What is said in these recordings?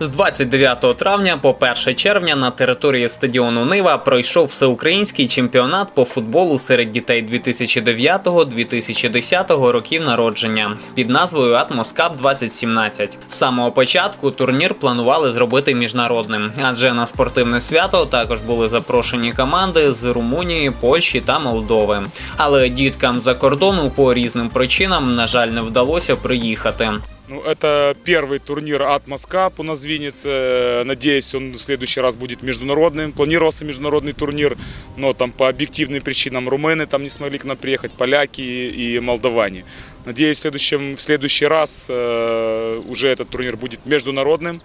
З 29 травня по 1 червня на території стадіону Нива пройшов всеукраїнський чемпіонат по футболу серед дітей 2009-2010 років народження під назвою Атмос Cup 2017. З самого початку турнір планували зробити міжнародним, адже на спортивне свято також були запрошені команди з Румунії, Польщі та Молдови. Але діткам за кордону по різним причинам, на жаль, не вдалося приїхати. Ну, это первый турнир Атмос Cup у нас в Виннице. Надеюсь, он в следующий раз будет международным. Планировался международный турнир, но там по объективным причинам румыны там не смогли к нам приехать, поляки и молдаване. Надеюсь, в следующем, в следующий раз э, уже этот турнир будет международным.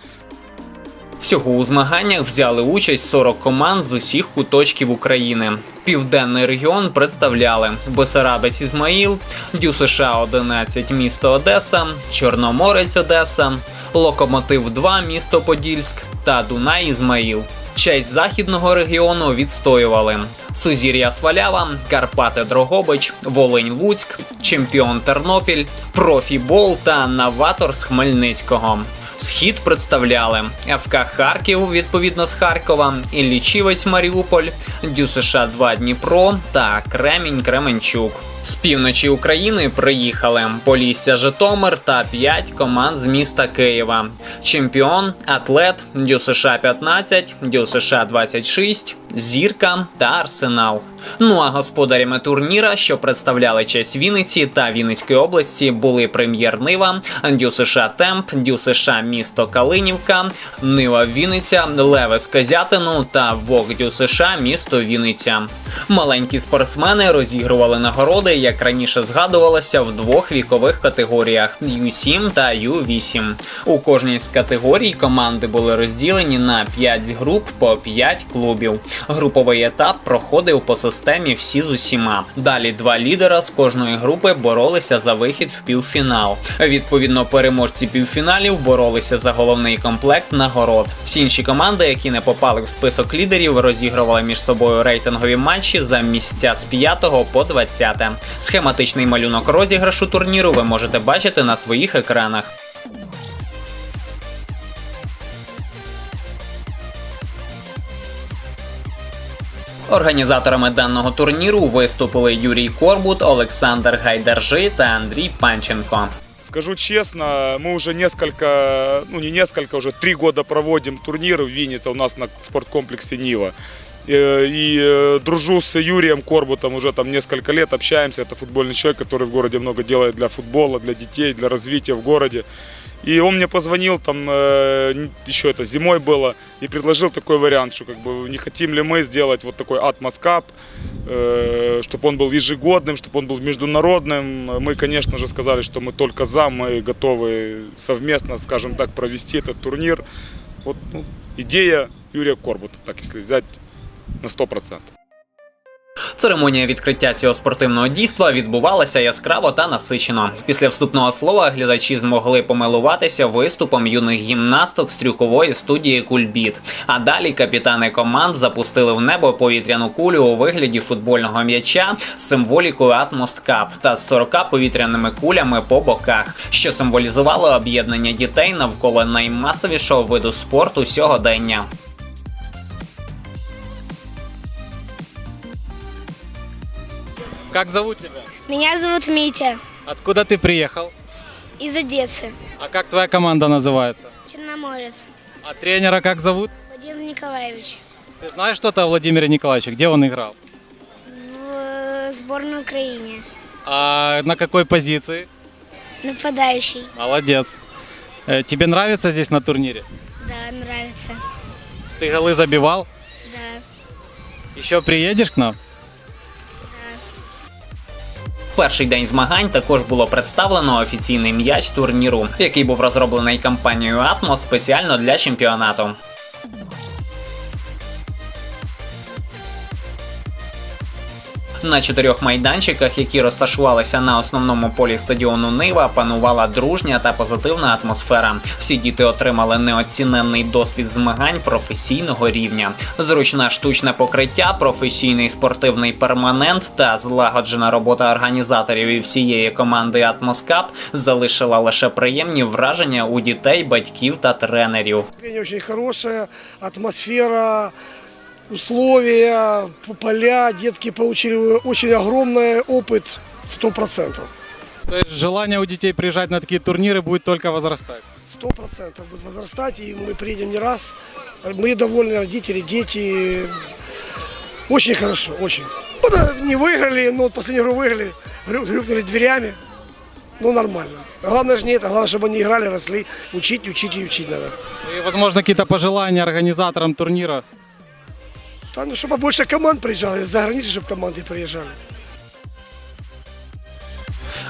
Всього у змаганнях взяли участь 40 команд з усіх куточків України. Південний регіон представляли Бесарабець Ізмаїл, Дю США 11 місто Одеса, Чорноморець Одеса, Локомотив 2 місто Подільськ та Дунай Ізмаїл. Честь західного регіону відстоювали Сузір'я Свалява, Карпати Дрогобич, Волинь Луцьк, Чемпіон Тернопіль, Профібол та Новатор з Хмельницького. Схід представляли ФК Харків відповідно з Харкова, Іллічівець Маріуполь, Дю США 2 Дніпро та Кремінь Кременчук. З півночі України приїхали Полісся Житомир та 5 команд з міста Києва. Чемпіон, Атлет, Дю США 15, Дю США 26, Зірка та Арсенал. Ну а господарями турніра, що представляли честь Вінниці та Вінницької області, були прем'єр Нива, Дю США Темп, Дю США місто Калинівка, Нива Вінниця, Левес Козятину та Вог Дю США місто Вінниця. Маленькі спортсмени розігрували нагороди, як раніше згадувалося, в двох вікових категоріях Ю7 та Ю8. У кожній з категорій команди були розділені на 5 груп по 5 клубів. Груповий етап проходив по системі всі з усіма. Далі два лідера з кожної групи боролися за вихід в півфінал. Відповідно, переможці півфіналів боролися за головний комплект нагород. Всі інші команди, які не попали в список лідерів, розігрували між собою рейтингові матчі за місця з 5 по 20. Схематичний малюнок розіграшу турніру ви можете бачити на своїх екранах. Організаторами даного турніру виступили Юрій Корбут, Олександр Гайдаржи та Андрій Панченко. Скажу честно, мы уже несколько, ну не несколько, уже три года проводим турниры в Виннице у нас на спорткомплексе Нива. Э, И э, дружу с Юрием Корбутом уже там несколько лет, общаемся. Это футбольный человек, который в городе много делает для футбола, для детей, для развития в городе. И он мне позвонил, там э, еще это зимой было, и предложил такой вариант, что как бы не хотим ли мы сделать вот такой Атмос Cup, э, чтобы он был ежегодным, чтобы он был международным. Мы, конечно же, сказали, что мы только за, мы готовы совместно, скажем так, провести этот турнир. Вот ну, идея Юрия Корбута, так если взять на 100%. Церемонія відкриття цього спортивного дійства відбувалася яскраво та насичено. Після вступного слова глядачі змогли помилуватися виступом юних гімнасток з трюкової студії Кульбіт. А далі капітани команд запустили в небо повітряну кулю у вигляді футбольного м'яча з символікою Атмост Кап та з 40 повітряними кулями по боках, що символізувало об'єднання дітей навколо наймасовішого виду спорту сьогодення. Как зовут тебя? Меня зовут Митя Откуда ты приехал? из Одессы, А как твоя команда называется? Черноморец, А тренера как зовут? Владимир Николаевич. Ты знаешь что-то о Владимире Николаевиче? Где он играл? В сборной Украине. А на какой позиции? Нападающий. Молодец. Э, Тебе нравится здесь на турнире? Да, нравится. Ты голы забивал? Да. Еще приедешь к нам? Перший день змагань також було представлено офіційний м'яч турніру, який був розроблений компанією Atmos спеціально для чемпіонату. На чотирьох майданчиках, які розташувалися на основному полі стадіону Нива, панувала дружня та позитивна атмосфера. Всі діти отримали неоціненний досвід змагань професійного рівня. Зручне штучне покриття, професійний спортивний перманент та злагоджена робота організаторів і всієї команди Атмоскап залишила лише приємні враження у дітей, батьків та тренерів. Очень хорошее, атмосфера, условия, поля. Детки получили очень огромный опыт, сто процентов. То есть желание у детей приезжать на такие турниры будет только возрастать. Сто процентов будет возрастать, и мы приедем не раз. Мы довольны, родители, дети. Очень хорошо, очень. Э, не выиграли, но вот последнюю игру выиграли, грю- грюкнули дверями. Ну, нормально. Главное же не это, главное, чтобы они играли, росли. Учить, учить и учить надо. И, возможно, какие-то пожелания организаторам турнира. Там, ну, чтобы побольше команд приезжало, из-за границы, чтобы команды приезжали.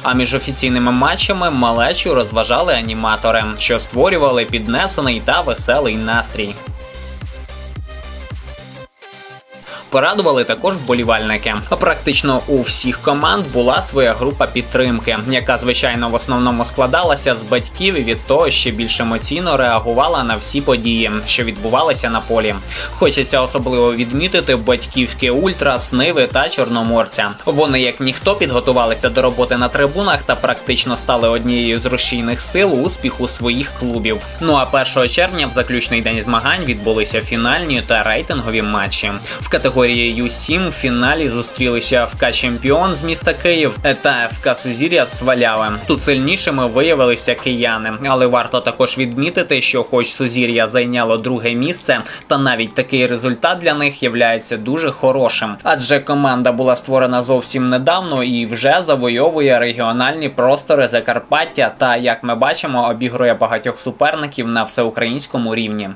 А між офіційними матчами малечу розважали аніматори, що створювали піднесений та веселий настрій. Порадували також вболівальники. Практично у всіх команд була своя група підтримки, яка звичайно в основному складалася з батьків і від того ще більш емоційно реагувала на всі події, що відбувалися на полі. Хочеться особливо відмітити батьківське ультра, сниви та чорноморця. Вони як ніхто підготувалися до роботи на трибунах та практично стали однією з рушійних сил успіху своїх клубів. Ну а 1 червня, в заключний день змагань, відбулися фінальні та рейтингові матчі. В категорії Ю7 в фіналі зустрілися ФК Чемпіон з міста Київ та ФК Сузір'я з Сваляви. Тут сильнішими виявилися кияни, але варто також відмітити, що хоч Сузір'я зайняло друге місце, та навіть такий результат для них являється дуже хорошим, адже команда була створена зовсім недавно і вже завойовує регіональні простори Закарпаття та, як ми бачимо, обігрує багатьох суперників на всеукраїнському рівні.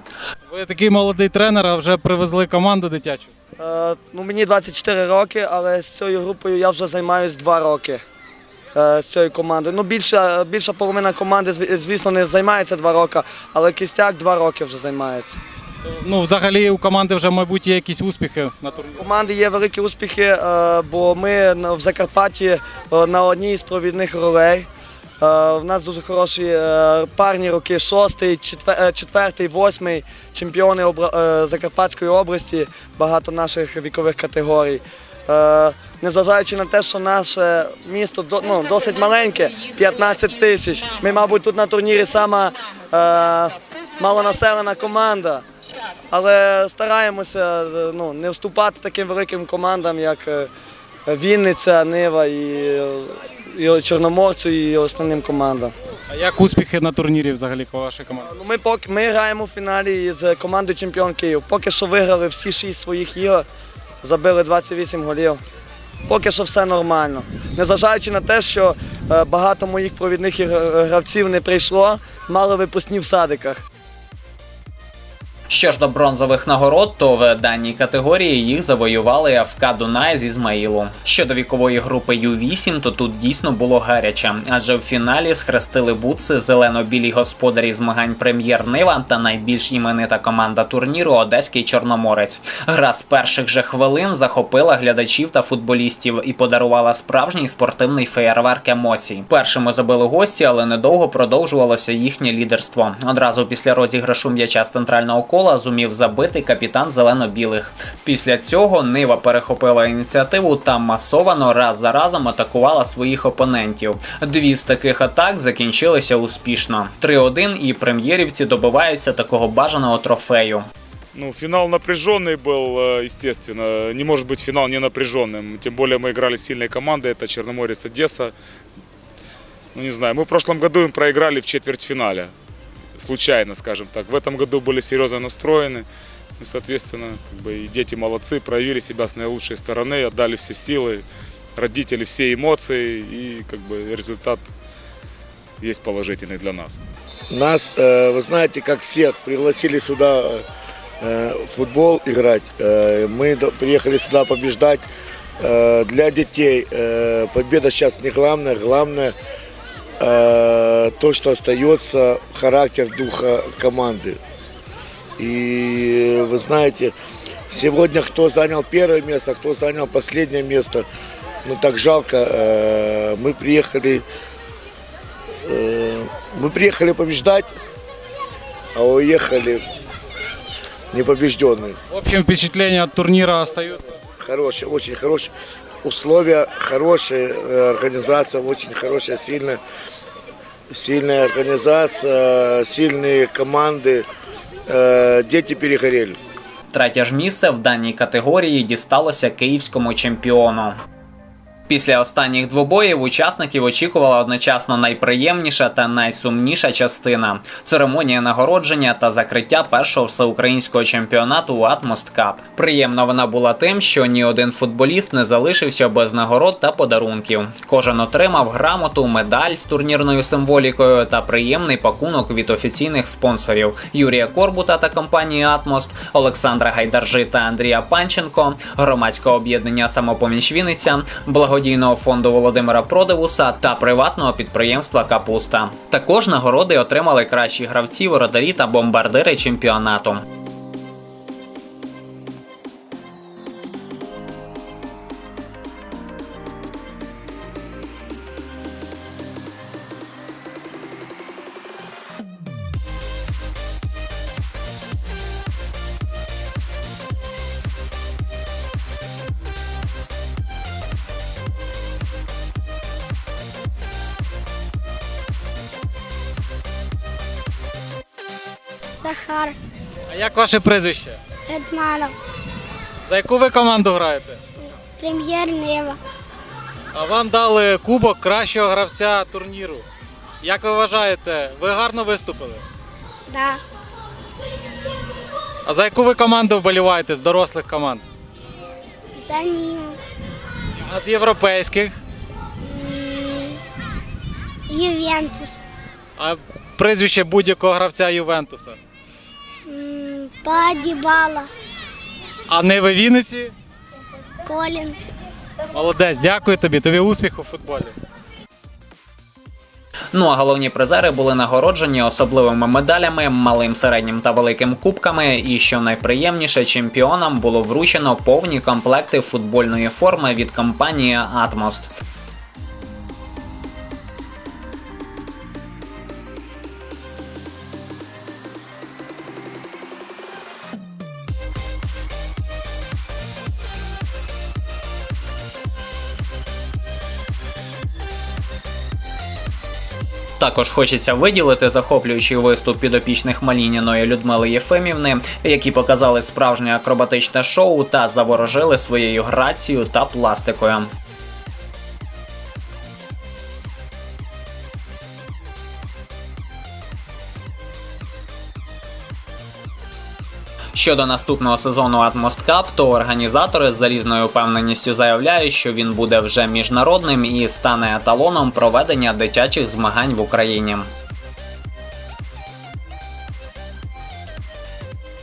Ви такий молодий тренер, а вже привезли команду дитячу. Е, ну, мені 24 роки, але з цією групою я вже займаюся 2 роки е, з цією командою. Ну, більша, більша половина команди, звісно, не займається 2 роки, але кістяк 2 роки вже займається. Ну, взагалі у команди вже, мабуть, є якісь успіхи на турнірі. У команди є великі успіхи, е, бо ми в Закарпатті на одній з провідних ролей. Е, У нас дуже хороші е, парні роки, шостий, е, четвертий, восьмий, чемпіони е, Закарпатської області, багато наших вікових категорій. Е, Незважаючи на те, що наше місто ну, досить маленьке, 15 тисяч. Ми, мабуть, тут на турнірі сама е, малонаселена команда. Але стараємося е, ну, не вступати таким великим командам, як е, Вінниця, Нива і, е, і Чорноморцю, і основним командам. А як успіхи на турнірі взагалі по вашій команді? Ну, ми, поки, ми граємо в фіналі з командою Чемпіон Київ. Поки що виграли всі шість своїх ігор, забили 28 голів. Поки що все нормально. Незважаючи на те, що е, багато моїх провідних гравців не прийшло, мали випускні в садиках. Що ж до бронзових нагород, то в даній категорії їх завоювали ФК Дунай з Ізмаїлу. Щодо вікової групи Ю8, то тут дійсно було гаряче, адже в фіналі схрестили бутси зелено-білі господарі змагань прем'єр Нива та найбільш іменита команда турніру Одеський Чорноморець. Гра з перших же хвилин захопила глядачів та футболістів і подарувала справжній спортивний феєрверк емоцій. Першими забили гості, але недовго продовжувалося їхнє лідерство. Одразу після розіграшу м'яча з центрального кола зумів забити капітан зелено-білих. Після цього Нива перехопила ініціативу та масовано раз за разом атакувала своїх опонентів. Дві з таких атак закінчилися успішно. 3-1 і прем'єрівці добиваються такого бажаного трофею. Ну, финал напряженный был, э, естественно. Не может быть финал не напряженным. Тем более мы играли с сильной командой, это Черноморец, Одесса. Ну, не знаю, мы в прошлом году им проиграли в четвертьфинале. Случайно, скажем так. В этом году были серьезно настроены. Ну, соответственно, как бы и дети молодцы, проявили себя с наилучшей стороны, отдали все силы, родители все эмоции, и как бы результат есть положительный для нас. Нас, э, вы знаете, как всех, пригласили сюда э, футбол играть. Э, Мы приехали сюда побеждать. Для детей победа сейчас не главное, главное то, что остается характер духа команды. И вы знаете, сегодня кто занял первое место, кто занял последнее место, ну так жалко. Э, Мы приехали, э, мы приехали побеждать, а уехали непобежденные. В общем, впечатления от турнира остаются. Хорошие, очень хорошие. Условия хорошие, э, организация очень хорошая, сильная. Сильная организация, сильные команды. Э, Дети перегорели. Третє ж місце в даній категорії дісталося київському чемпіону. Після останніх двобоїв учасників очікувала одночасно найприємніша та найсумніша частина церемонія нагородження та закриття першого всеукраїнського чемпіонату Атмост Кап. Приємна вона була тим, що ні один футболіст не залишився без нагород та подарунків. Кожен отримав грамоту, медаль з турнірною символікою та приємний пакунок від офіційних спонсорів Юрія Корбута та компанії Атмост, Олександра Гайдаржи та Андрія Панченко, громадського об'єднання Самопоміч Вінниця, благодійного фонду Володимира Продивуса та приватного підприємства Капуста. Також нагороди отримали кращі гравці, воротарі та бомбардири чемпіонату. Захар А як ваше прізвище? Гетманов, За яку ви команду граєте? прем'єр Нива. А вам дали кубок кращого гравця турніру. Як ви вважаєте, ви гарно виступили? Да. А за яку ви команду вболіваєте з дорослих команд? За ним. А з європейських? м, Ювентус. А прізвище будь-якого гравця Ювентуса? Падібала. А не ви Вінниці? Колінс. Молодець, дякую тобі. Тобі успіху в футболі. Ну а головні призери були нагороджені особливими медалями, малим, середнім та великим кубками. І що найприємніше, чемпіонам було вручено повні комплекти футбольної форми від компанії Атмост. Також хочеться виділити захоплюючий виступ підопічних Малініної Людмили Єфимівни, які показали справжнє акробатичне шоу та заворожили своєю грацією та пластикою. Щодо наступного сезону Atmost Cup, то організатори з залізною впевненістю заявляють, що він буде вже міжнародним і стане еталоном проведення дитячих змагань в Україні.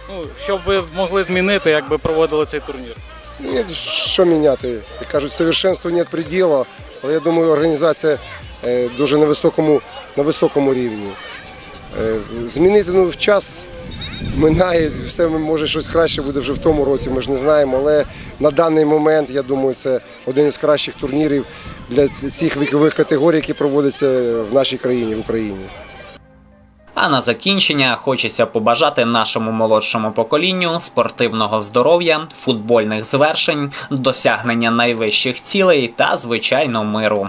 Ну, щоб ви могли змінити, як би проводили цей турнір. Ні, що міняти? Як кажуть, совершенству нет предела, але я думаю, організація е, дуже на високому, на високому рівні. Е, Змінити ну, в час минає, все може щось краще буде вже в тому році, ми ж не знаємо. Але на даний момент, я думаю, це один із кращих турнірів для цих вікових категорій, які проводяться в нашій країні, в Україні. А на закінчення хочеться побажати нашому молодшому поколінню спортивного здоров'я, футбольних звершень, досягнення найвищих цілей та звичайно миру.